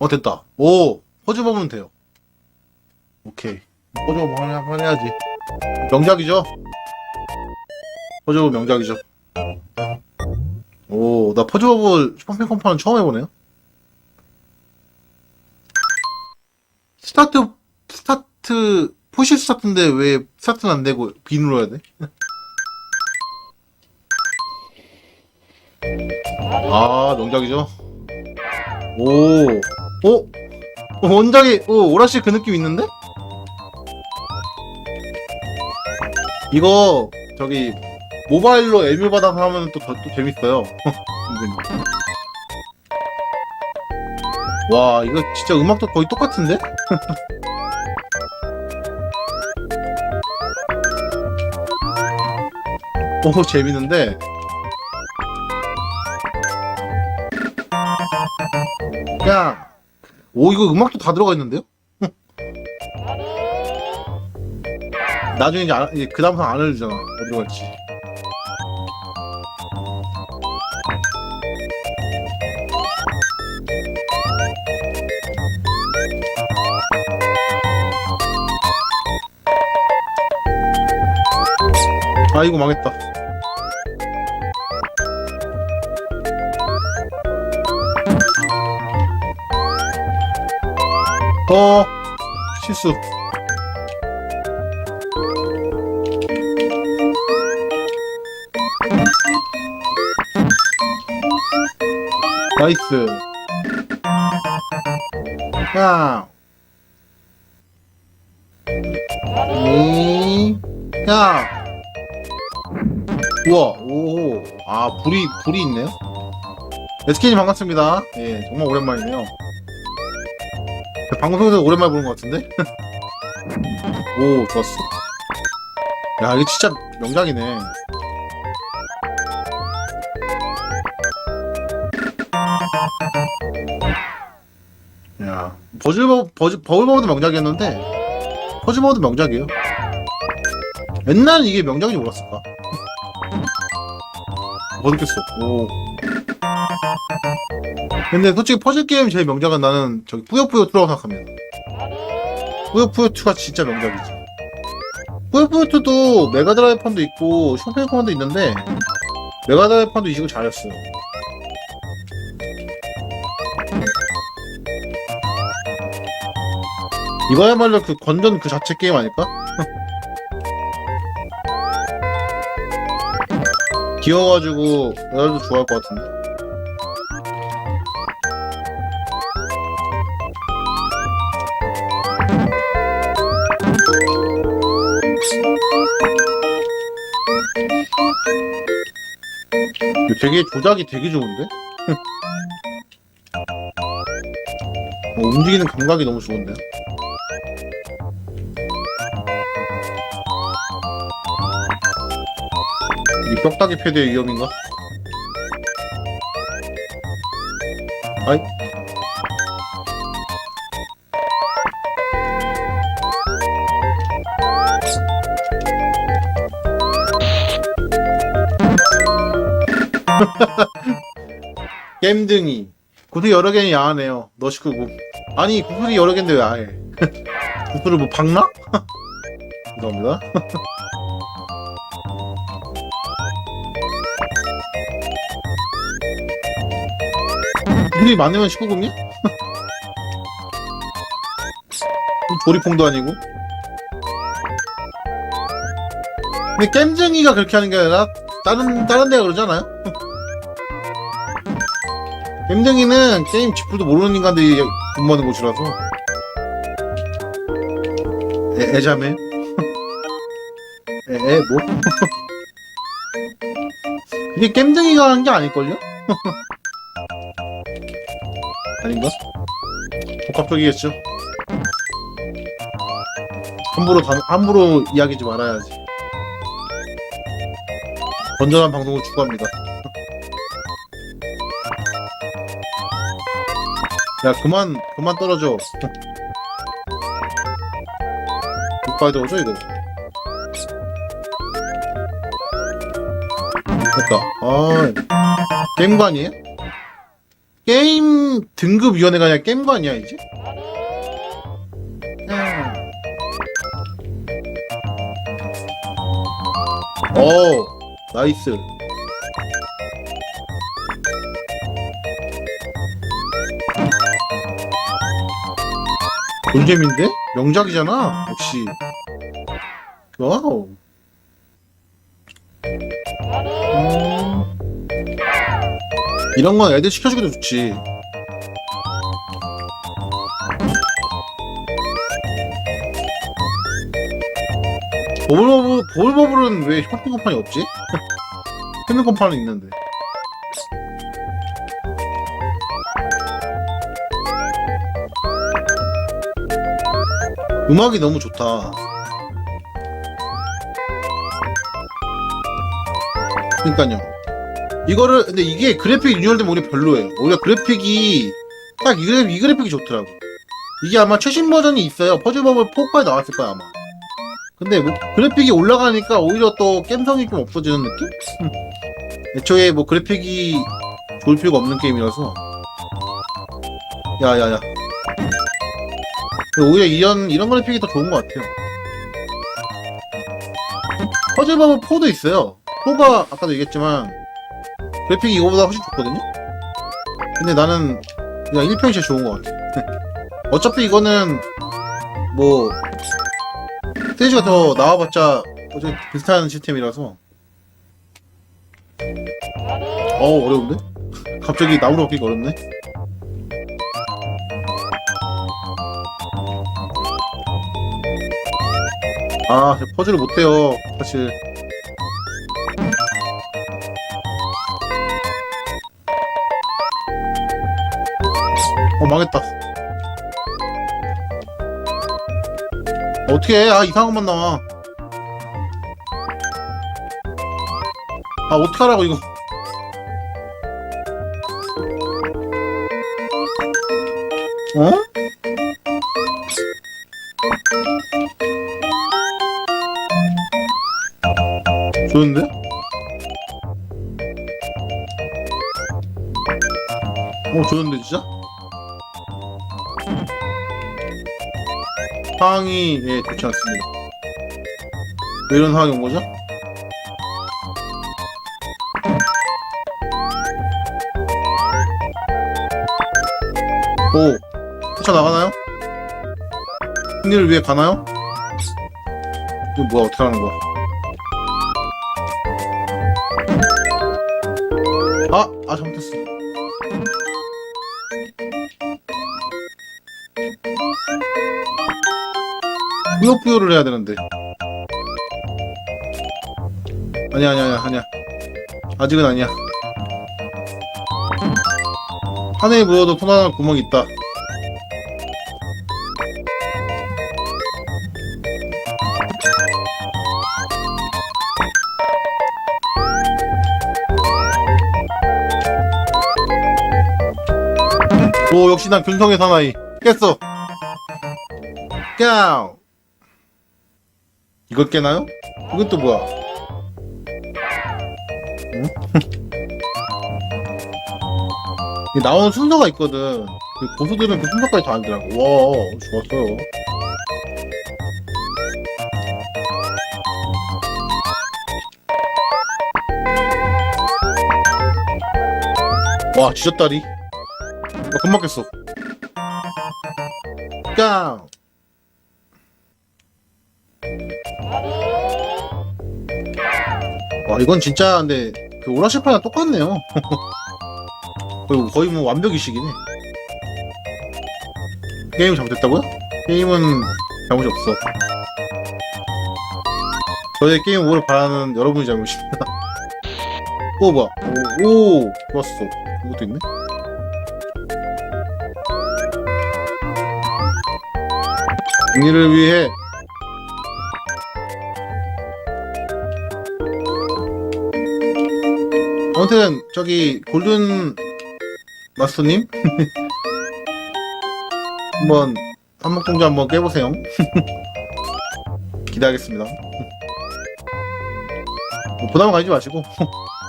어 됐다. 오 퍼즐 먹으면 돼요. 오케이. 퍼즐 먹으면 해야지. 명작이죠? 퍼즐 명작이죠. 오, 나 퍼즐 버블 슈퍼팬 컴파는 처음 해보네요. 스타트, 스타트, 푸시 스타트인데 왜 스타트는 안 되고 B 눌러야 돼? 아, 명작이죠? 오, 오, 어, 원작이, 오, 오라씨 그 느낌 있는데? 이거, 저기, 모바일로 애묘 받아서 하면 또, 더- 또 재밌어요. 와, 이거 진짜 음악도 거의 똑같은데? 오, 재밌는데? 그냥, 오, 이거 음악도 다 들어가 있는데요? 나중에 이제, 안- 이제 그 다음부터 안 알려주잖아. 어디로 갈지. 아, 이거 망했다. 어, 실수. 나이스. 야. 음, 야. 우와, 오. 아, 불이, 불이 있네요? SK님 반갑습니다. 예, 정말 오랜만이네요. 방송에서 오랜만에 보는 것 같은데? 오, 좋았어. 야, 이거 진짜 명작이네. 야, 버즐버, 버즐, 버블버블도 명작이었는데, 퍼즐버블도 명작이에요. 옛날엔 이게 명작인지 몰랐을까? 못 느꼈어. 오. 근데 솔직히 퍼즐 게임 제일 명작은 나는 저기 뿌요뿌요 2라고 생각합니다. 뿌요뿌요 2가 진짜 명작이지. 뿌요뿌요 2도 메가드라이브 판도 있고 슈퍼패미컴도 있는데 메가드라이브 판도 이식을 잘했어요. 이거야말로 그 건전 그 자체 게임 아닐까? 귀여워가지고 여자도 좋아할 것 같은데. 되게 조작이 되게 좋은데? 어, 움직이는 감각이 너무 좋은데요? 이 뼈다귀 패드의 위험인가? 아이 겜등이. 구슬이 여러 개는 야하네요. 너 19구 아니 구슬이 여러 개인데 왜 야해 구슬을 뭐 박나? 죄송합니다. 구슬이 많으면 19금이야? 조리퐁도 아니고? 근데 겜쟁이가 그렇게 하는 게 아니라 다른 다른 데가 그러잖아요 겜쟁이는 게임 지풀도 모르는 인간들이 근무하는 곳이라서 애, 애자매 애, 애 뭐? 그게 겜쟁이가 한 게 아닐걸요? 아닌가? 복합적이겠죠 함부로 단, 함부로 이야기지 말아야지 건전한 방송을 추구합니다 야 그만 그만 떨어져 이빨 떨어져 이거 됐다 아 게임관이에요? 게임 등급위원회가 아니라 게임관이야 이제? 음. 오 나이스 본잼인데? 명작이잖아 역시 와우 음. 이런 건 애들 시켜주기도 좋지 버블버블, 버블버블은 왜 쇼핑 컴판이 없지? 쇼핑 컴판은 있는데 음악이 너무 좋다. 그니까요. 이거를 근데 이게 그래픽 리뉴얼되면 오히려 별로예요. 오히려 그래픽이 딱 이 그래픽, 이 그래픽이 좋더라고. 이게 아마 최신 버전이 있어요. 퍼즐버블 4까지 나왔을 거야 아마. 근데 뭐 그래픽이 올라가니까 오히려 또 겜성이 좀 없어지는 느낌? 애초에 뭐 그래픽이 좋을 필요가 없는 게임이라서. 야야야 오히려 이런 이런 그래픽이 더 좋은 것 같아요. 퍼즐버블 4도 있어요. 4가 아까도 얘기했지만 그래픽이 이거보다 훨씬 좋거든요? 근데 나는 그냥 1편이 제일 좋은 것 같아 어차피 이거는 뭐 스테이지가 더 나와봤자 어차피 비슷한 시스템이라서. 어우 어려운데? 갑자기 나무로 바뀌기 어렵네 아 퍼즐을 못해요. 사실. 어 망했다. 어떻게 해? 아 이상한 것만 나와. 아 어떡하라고 이거. 어? 어 좋은데 진짜? 상황이 예 좋지 않습니다. 왜 이런 상황이 온 거죠? 오 헤쳐 나가나요? 승리를 위해 가나요? 이거 뭐야 어떻게 하는 거야? 뿌요뿌요를 해야 되는데. 아니야 아니야 아니야 아니야. 아직은 아니야. 하늘에 물어도 편안한 구멍이 있다. 오 역시 난 균성의 사나이. 깼어. 꺄우 이걸 깨나요? 이건 또 뭐야? 응? 이게 나오는 순서가 있거든. 그 고수들은 그 순서까지 다 알더라고. 와, 좋았어요. 와, 지졌다리. 나 깼어. 깡! 와 이건 진짜 근데 그 오라시파랑 똑같네요. 거의, 거의 뭐 완벽이시긴 해. 게임 잘못했다고요? 게임은 잘못이 없어. 저의 게임 오를 바라는 여러분이 잘못입니다. 오 뭐야? 오, 오 좋았어. 이것도 있네? 승리를 위해 아무튼 저기 골든 마스터님? 한번 한목동자 한번 깨보세요. 기대하겠습니다. 뭐 부담 가지지 마시고.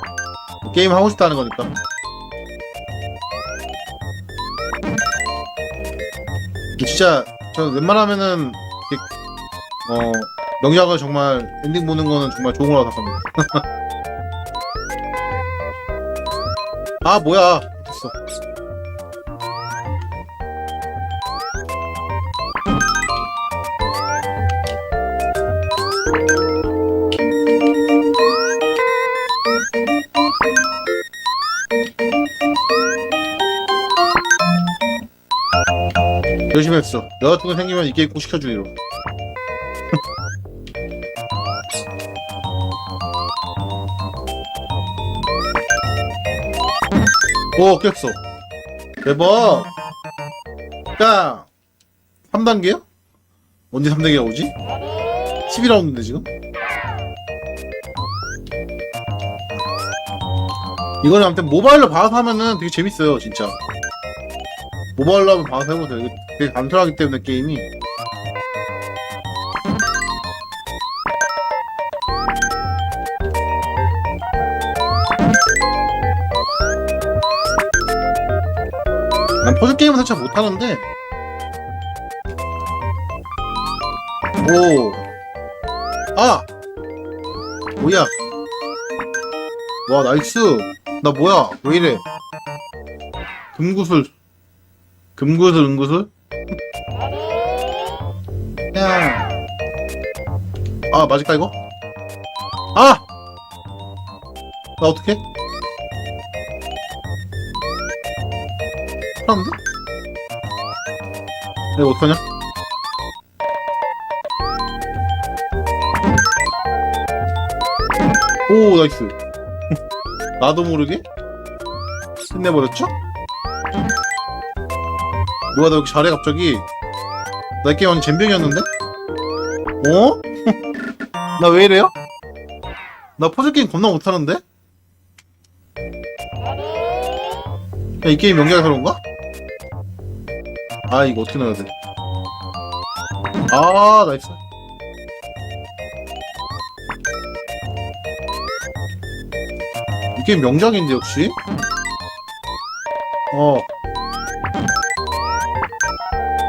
게임 하고 싶다는 거니까. 진짜 저는 웬만하면은 어 명작을 정말 엔딩 보는 거는 정말 좋은 거라고 생각합니다. 아 뭐야 됐어. 열심히 했어. 여자친구 생기면 이 게임 꼭 시켜주기로. 오, 깼어. 대박. 야, 3단계요? 언제 3단계가 오지? 12라운드인데, 지금? 이거는 아무튼 모바일로 봐서 하면은 되게 재밌어요, 진짜. 모바일로 하면 봐서 해보세요. 되게 간편하기 때문에 게임이. 난 퍼즐 게임은 사실 못하는데. 오. 아! 뭐야. 와, 나이스. 나 뭐야. 왜 이래. 금구슬. 금구슬, 은구슬? 야. 아, 맞을까, 이거? 아! 나 어떡해? 사람들? 이거 어떡하냐? 오, 나이스. 나도 모르게? 끝내버렸죠? 뭐야, 나 여기 잘해, 갑자기. 나 게임 완전 잼병이었는데? 어? 나 왜 이래요? 나 퍼즐게임 겁나 못하는데? 야, 이 게임 명작이 그런가? 아, 이거 어떻게 넣어야 돼? 아, 나이스. 이 게임 명작인데, 역시? 어.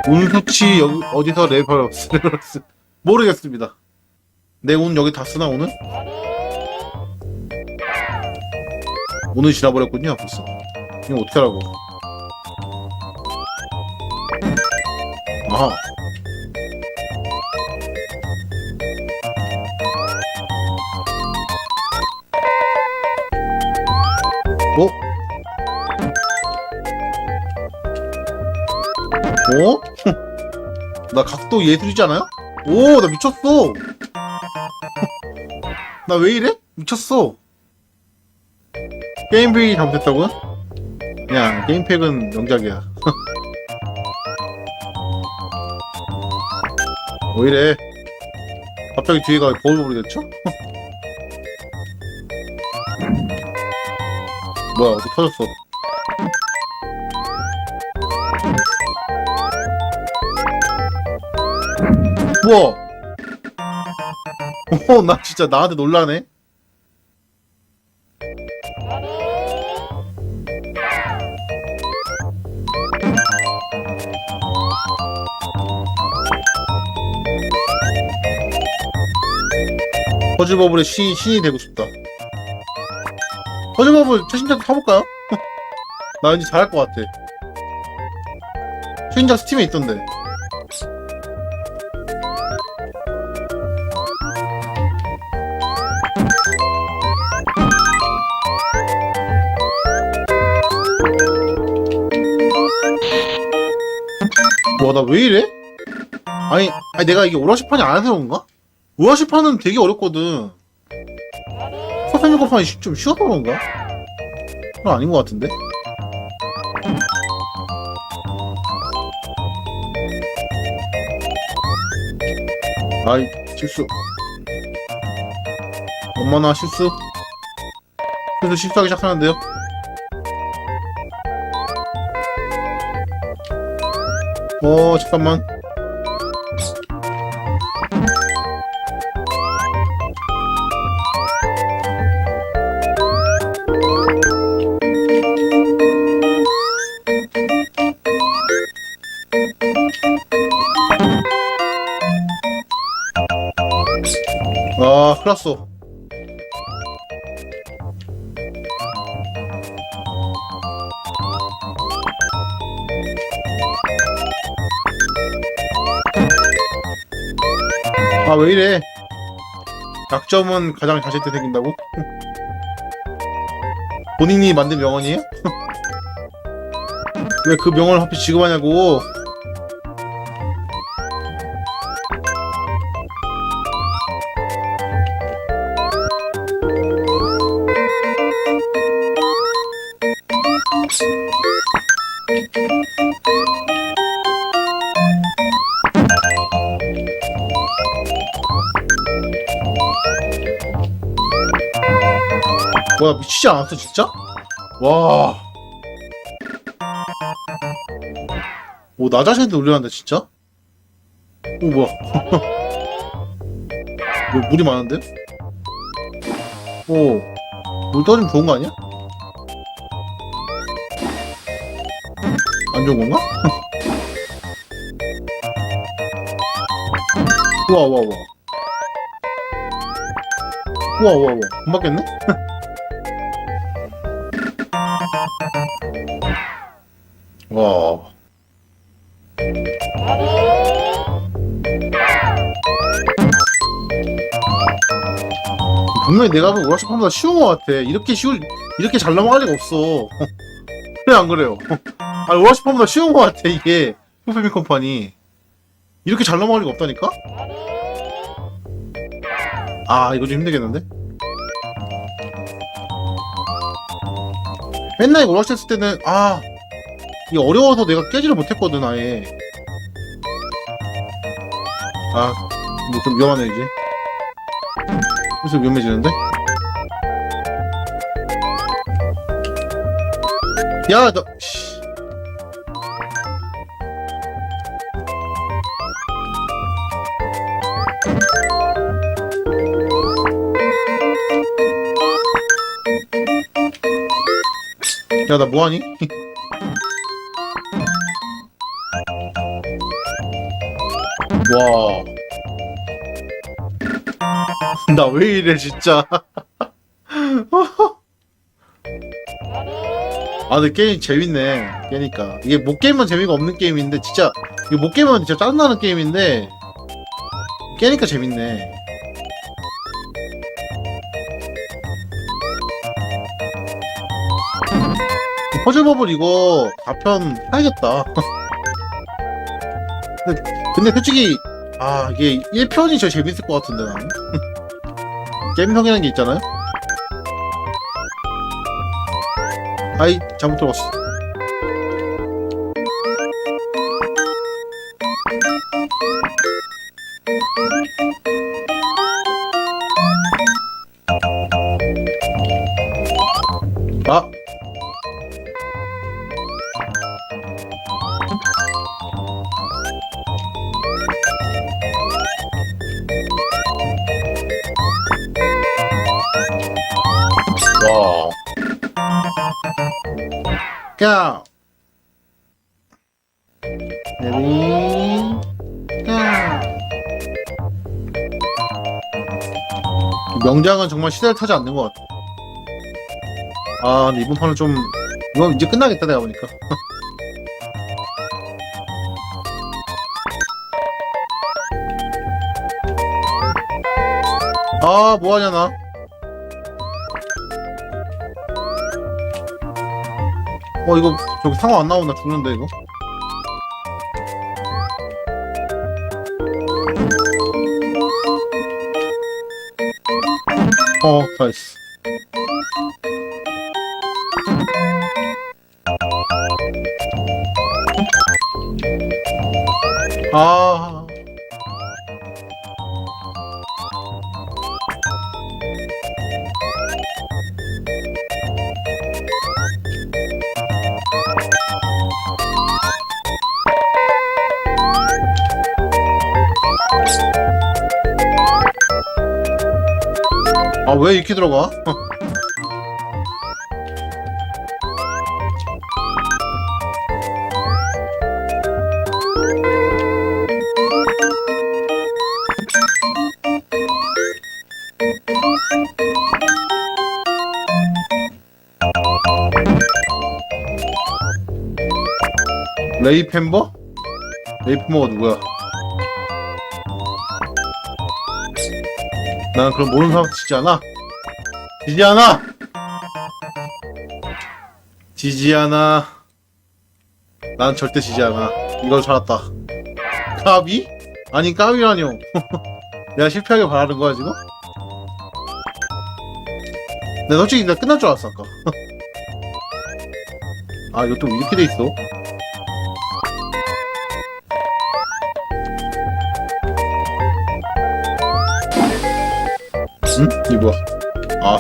운수치 여기 어디서 레퍼런스 레퍼런스 모르겠습니다. 내 운 여기 다 쓰나 오늘? 오늘 지나버렸군요 벌써. 이거 어떻게 하라고? 아하. 어? 어? 나 각도 예술이지 않아요? 오, 나 미쳤어. 나 왜 이래? 미쳤어. 게임팩이 잘못했다고요? 그냥 게임팩은 명작이야. 왜 이래? 갑자기 뒤에가 버블버블이 됐죠? 뭐야, 어디 터졌어? 우와! 어, 나 진짜 나한테 놀라네. 퍼즐버블의 신, 신이 되고 싶다. 퍼즐버블 최신작 사볼까요? 나 왠지 잘할 것 같아. 최신작 스팀에 있던데. 와, 나 왜 이래? 아니, 아니, 내가 이게 오라시판이 안 해서 그런가? 오라시판은 되게 어렵거든. 서편유거판이 좀 쉬워서 그런가? 그건 아닌 것 같은데? 아이, 실수. 엄마나 실수. 그래서 실수하기 시작하는데요? 어, 잠깐만. 큰일 났어. 아, 왜 이래? 약점은 가장 자실 때 생긴다고? 본인이 만든 명언이에요? 왜 그 명언을 하필 지금 하냐고? 뭐야 미치지 않았어 진짜? 와. 오, 나 자신한테 놀려한다 진짜? 오, 뭐야. 뭐, 물이 많은데? 오, 물 떨어지면 좋은 거 아니야? 안 좋은 건가? 우와, 우와, 우와. 우와, 우와, 우와. 못 맞겠네? 와. 분명히 내가 보기 오락실 판보다 쉬운 것 같아. 이렇게 쉬울, 이렇게 잘 넘어갈 리가 없어. 그래, 안 그래요? 아니, 오락실 판보다 쉬운 것 같아, 이게. 슈퍼미 컴퍼니. 이렇게 잘 넘어갈 리가 없다니까? 아, 이거 좀 힘들겠는데? 맨날 이거 오락실 했을 때는, 아, 이게 어려워서 내가 깨지를 못했거든, 아예. 아, 뭐 좀 위험하네, 이제. 그래서 위험해지는데? 야, 너, 씨. 야, 나 뭐하니? 와. 나 왜 이래, 진짜. 아, 근데 게임 재밌네. 깨니까. 이게 못 깨면 재미가 없는 게임인데, 진짜, 이게 못 깨면 진짜 짜증나는 게임인데, 깨니까 재밌네. 퍼즐버블 이거 4편 사야겠다. 근데, 솔직히, 아, 이게 1편이 제일 재밌을 것 같은데, 나는. 게임성이라는 게 있잖아요? 아이, 잘못 들어갔어. 정말 시대를 타지 않는 것 같아. 아, 근데 이번 판은 좀 이건 이제 끝나겠다 내가 보니까. 아, 뭐하냐 나. 어 이거 저기 상어 안 나오나 죽는데 이거 어 왜 이렇게 들어가? 레이 펜버? 레이 펜버가 누구야? 난 그럼 모르는 사람 지지 않아. 지지 않아. 지지 않아. 난 절대 지지 않아. 이걸 살았다. 까비? 아니 까비라뇨. 내가 실패하길 바라는 거야 지금? 내가 솔직히 나 끝날 줄 알았어 아까. 아 이거 또 이렇게 돼 있어?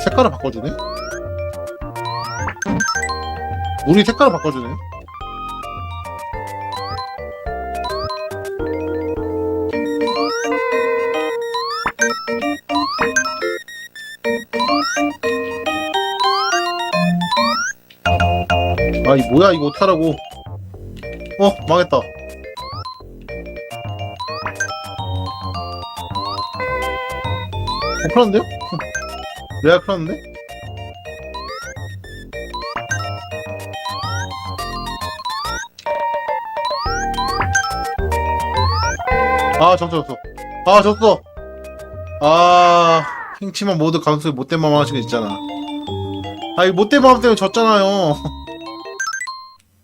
색깔을 바꿔주네? 물이 색깔을 바꿔주네? 아, 이 뭐야, 이거 어떡하라고. 어, 망했다. 어, 큰일났는데요? 내가 큰일났는데? 아, 졌어, 졌어. 아, 졌어. 아, 킹치만 모두 강수에 못된 맘 하시는 거 있잖아. 아, 이 못된 맘 때문에 졌잖아요.